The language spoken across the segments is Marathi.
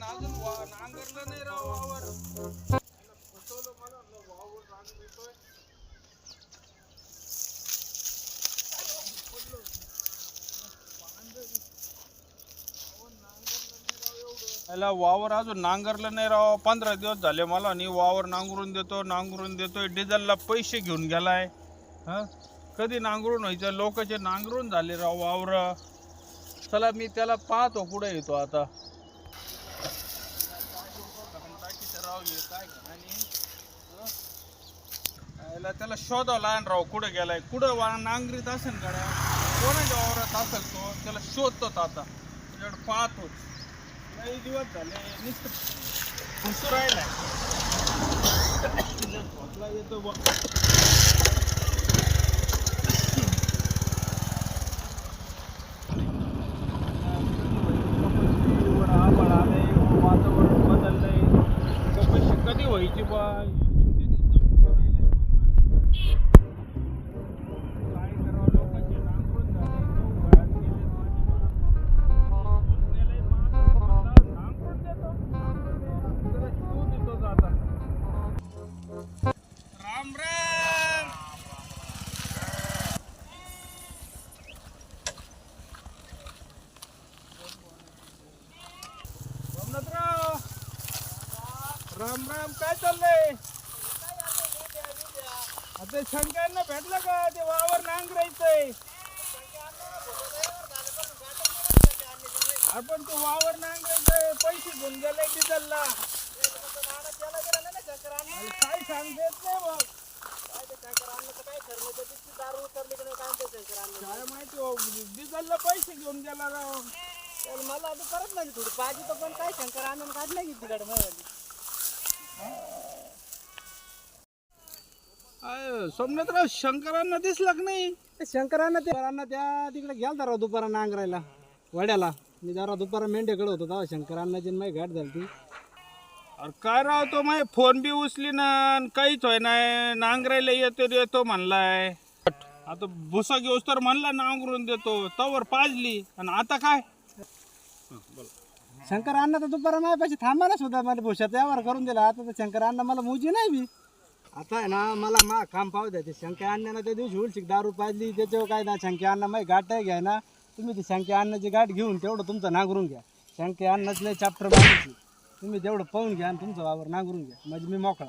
अजून नांगरलं नाही राव वावर. याला वावर अजून नांगरलं नाही राव. पंधरा दिवस झाले मला आणि वावर नांगरून देतो नांगरून देतोय. डिझेलला पैसे घेऊन गेलाय. हां? कधी नांगरून व्हायचं? लोकांचे नांगरून झाले राव वावर. चला मी त्याला पाहतो पुढे येतो आता. आणि त्याला शोधावं लहान राव कुठं गेलाय. कुठं वा नांगरीत असेल गाड्या. कोणाच्या वावरात असेल तो त्याला शोधतोच आता. तुझ्याकडे पाहतोच काही दिवस झाले नुसतं खुसू राहिलाय. येतो बघ राम राम काय चाललंय? आता शंकरांना भेटलं का? ते वावर नांगरायचंय. आपण तो वावर नांगरायचंय पैसे घेऊन गेलाय डिझेलला. अरे काय सांगता नाही मग काय माहिती हो, पैसे घेऊन गेला राव. मला आता करत नाही थोडी पाहिजे तर पण काय शंकर आनंद काढलं की तिकडे मग. अय, सोमनाथराव शंकरांना दिसला का नाही? शंकरांना ते शंकरांना त्या तिकडे गेलता राव दुपारा नांगरायला वड्याला. मी जरा दुपारा मेंढ्याकडे होतो तेव्हा शंकरांना माही घाट झाली ती. अरे काय राव तो माय फोन बी उचली ना काहीच होय नाही नांगरायला येतो येतो म्हणलाय. आता भुसा घेऊस तर म्हणला नांगरून देतो तवर पाजली. आणि आता काय? शंकर अण्णा तर दुपारा माझ्यापाशी ना होता मला भोशाचा व्यवहार करून दिला. आता तर शंकर अण्णा मला मुजी नाही बी. आता आहे ना मला मा काम पाहू द्या. ते शंकर अण्णाला त्या दिवशी उलशिक दारू पाजली. त्याच्यावर काय ना शंकर अण्णा माझी गाठ घ्या ना तुम्ही ती शंकर अण्णाची गाठ घेऊन तेवढं तुमचं नांगरून घ्या. शंकर अण्णाच नाही चॅप्टर मारायची तुम्ही तेवढं पाहून घ्या आणि तुमचं वावर नांगरून घ्या. म्हणजे मी मोकळा.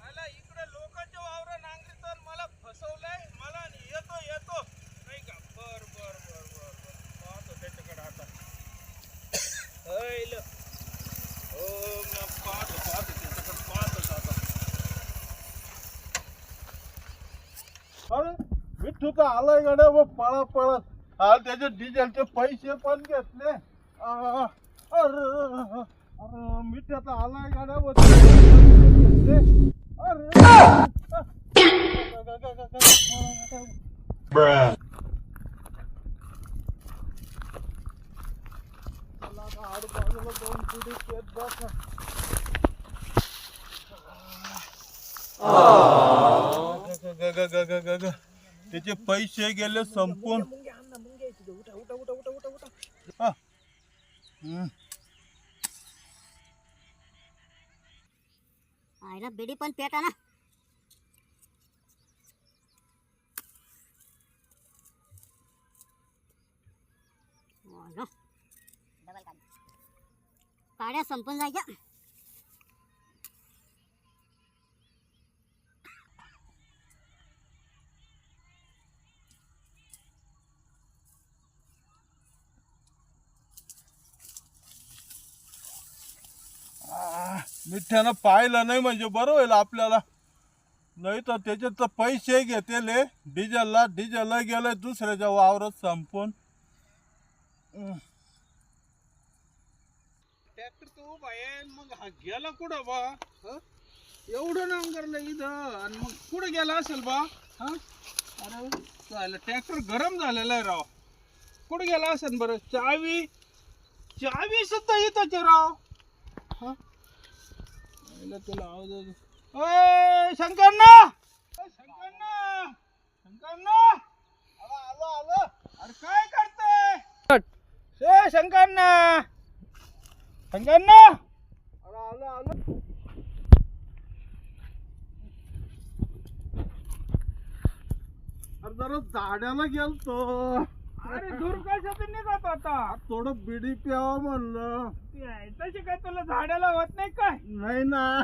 आला इकडे लोकांच्या वावर नांगरीत आणि मला फसवलंय मला आणि येतो येतो नाही का बर बर बर बर बर पाहतो त्याच्याकडे आता हैल हो मी पाहतो पाहतो त्याच्याकडे पाहतोच आता अरे विठ्ठू तर आलाय गाड्या व पळा पळत हा त्याचे डिझेलचे पैसे पण घेतले आ, अरे मी त्याचा आलाय गाड्या व घेतले अरे मला दोन पिढी शेत बस त्याचे पैसे गेले संपून हा. हम्म. आईला बिडी पण पेटा ना हो ना. काड्या संपून जायच्या आ, मिठ्यानं पाहिलं नाही म्हणजे बरं होईल आपल्याला. नाही तर त्याचे तर पैसे घेतेले डिझेलला डिझेलला गेलं दुसऱ्याच्या वावरात संपून. ट्रॅक्टर तो उभा आहे मग हा गेला कुठं बा? हं? एवढं नांगरलं इथं आणि मग कुठं गेला असेल बा? हा? अरे चालेल ट्रॅक्टर गरम झालेला आहे राव. कुठं गेला असेल बरं? चावी चावी सुद्धा इथंच आहे राव. तुला आवाज आलो आलो आलो. अरे काय करते? ए शंकरना शंकरना अरे आलो आलो. अरे जरा झाडाला गेलतो. अरे दूर कशात थोडं बिडी प्यावं म्हणलं. तशी काय तुला झाडाला होत नाही काय? नाही ना.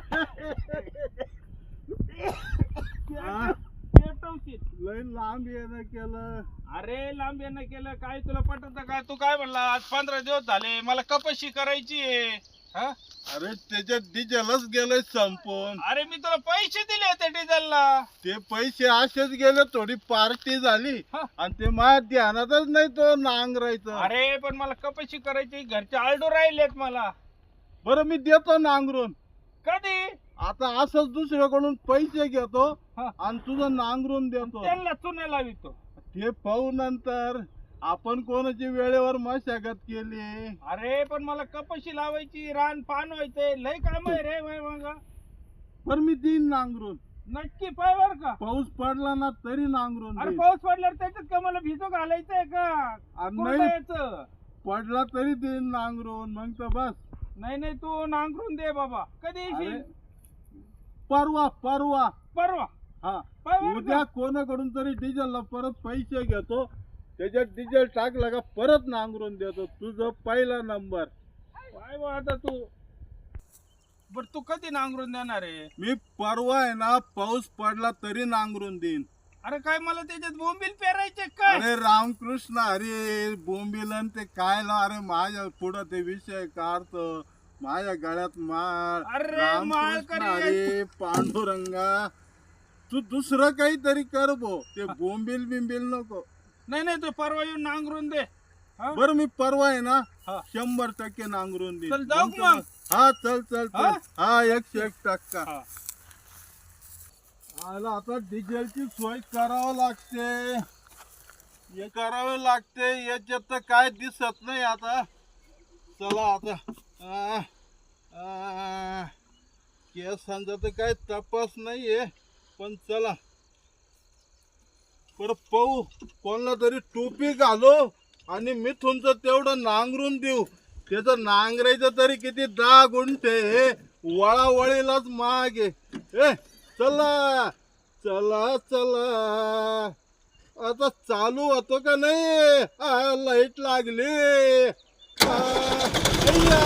हा, पेटवशील. लय लांब येणं केलं. अरे लांब येणं केलं. काय तुला पटत काय तू काय म्हणला? आज पंधरा दिवस झाले. मला कपाशी करायची आहे. हा? अरे त्याच्यात डिझेलच गेलंय संपून. अरे मी तुला पैसे दिले होते डिझेलला ते पैसे असेच गेले थोडी पार्टी झाली. हा. आणि ते माझ्या ध्यानातच नाही तो नांगरायचं. अरे पण मला कपाशी करायची? घरचे आलडो राहिलेत मला. बरं मी देतो नांगरून. कधी? आता असंच दुसऱ्याकडून पैसे घेतो हा. आणि तुझं नांगरून देतो. त्यांना चुन्या लावितो. ते पाहू नंतर. आपण कोणाची वेळेवर मशागत केली? अरे पण मला कपाशी लावायची रान पान व्हायचंय. लय काम आहे रे माय मग. पण मी देईन नांगरून. नक्की पाय बर का? पाऊस पडला ना तरी नांगरून अरे देईन. पाऊस पडल्यावर त्याच्यात का मला भिजो घालायचंय का? आणि नाही यायचं? पडला तरी देईन नांगरून मग तर बस. नाही नाही तू नांगरून दे बाबा. कधी अरे येशील परवा परवा. परवा. हा. पाय बरं उद्या? कोणाकडून तरी डिझेलला परत पैसे घेतो. त्याच्यात डिझेल टाकला का परत नांगरून देतो. तुझं पहिला नंबर. पाय बा आता तू. बर तू कधी नांगरून देणार आहे? मी परवा आहे ना पाऊस पडला तरी नांगरून देईन. अरे काय मला त्याच्यात बोंबील पेरायचे काय अरे रामकृष्ण अरे बोंबिलन ते काय ना अरे माझ्या पुढं ते विषय काढतो माझ्या गळ्यात माळ. अरे, रामकृष्ण आहे अरे पांडुरंगा. तू दुसरं काहीतरी कर भो ते बोंबील बिंबील नको. नाही नाही तू परवा येऊन नांगरून दे हा? बर मी परवा आहे ना हा. शंभर टक्के नांगरून देईन चल जाऊ का मग? हा चल चल हा? चल हा एकशे एक टक्का हा. आला आता डिझेलची सोय करावं लागते हे करावे लागते याच्यात तर काय दिसत नाही आता चला आता आ, आ, केसांचा तर काय तपास नाहीये पण चला तर पाहू. कोणला तरी टोपी घालो आणि मी तुमचं तेवढं नांगरून देऊ. त्याचं नांगरायचं तरी किती दहा गुंठे वळावळीलाच मागे. ए चला चला चला. आता चालू होतो का नाही? लाइट लागली. चला.